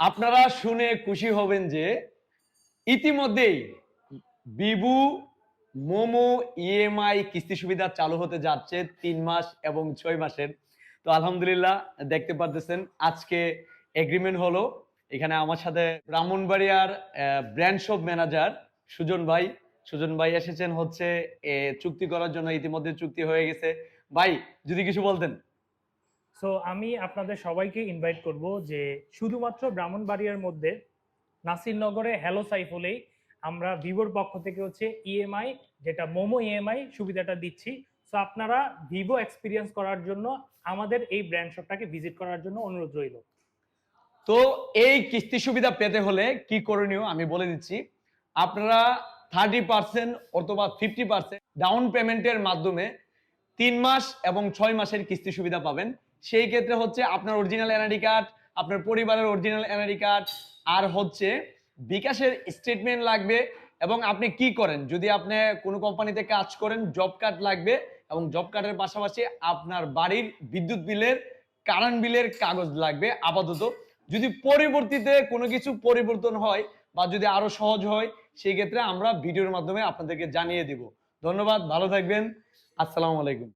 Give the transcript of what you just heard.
আপনারা শুনে খুশি হবেন যে ইতিমধ্যেই বিবু, মোমো, ইএমআই কিস্তি সুবিধা চালু হতে যাচ্ছে তিন মাস এবং ছয় মাসের। তো আলহামদুলিল্লাহ দেখতে পারতেছেন, আজকে এগ্রিমেন্ট হলো। এখানে আমার সাথে ব্রাহ্মণবাড়িয়ার ব্র্যান্ড শপ ম্যানেজার সুজন ভাই। সুজন ভাই এসেছেন হচ্ছে চুক্তি করার জন্য ইতিমধ্যে চুক্তি হয়ে গেছে। ভাই, যদি কিছু বলতেন। সো আমি আপনাদের সবাইকে ইনভাইট করব যে শুধুমাত্র ব্রাহ্মণবাড়িয়ার মধ্যে নাসিরনগরে হ্যালো সাইফুলেই আমরা ভিভোর পক্ষ থেকে হচ্ছে ইএমআই যেটা মোমো ইএমআই সুবিধাটা দিচ্ছি। সো আপনারা ভিভো এক্সপিরিয়েন্স করার জন্য আমাদের এই ব্র্যান্ড শপটাকে ভিজিট করার জন্য অনুরোধ রইল। তো এই কিস্তি সুবিধা পেতে হলে কি করণীয় আমি বলে দিচ্ছি। আপনারা থার্টি পার্সেন্ট অথবা ফিফটি পার্সেন্ট ডাউন পেমেন্টের মাধ্যমে তিন মাস এবং ছয় মাসের কিস্তি সুবিধা পাবেন। সেই ক্ষেত্রে হচ্ছে আপনার অরিজিনাল এনআইডি কার্ড আপনার পরিবারের অরিজিনাল এনআইডি কার্ড আর হচ্ছে বিকাশের স্টেটমেন্ট লাগবে এবং আপনি কি করেন? যদি আপনি কোনো কোম্পানিতে কাজ করেন জব কার্ড লাগবে এবং জব কার্ডের পাশাপাশি আপনার বাড়ির বিদ্যুৎ বিলের কারেন্ট বিলের কাগজ লাগবে আপাতত। যদি পরবর্তীতে কোনো কিছু পরিবর্তন হয় বা যদি আরও সহজ হয়, সেই ক্ষেত্রে আমরা ভিডিওর মাধ্যমে আপনাদেরকে জানিয়ে দিব। ধন্যবাদ, ভালো থাকবেন। আসসালামু আলাইকুম।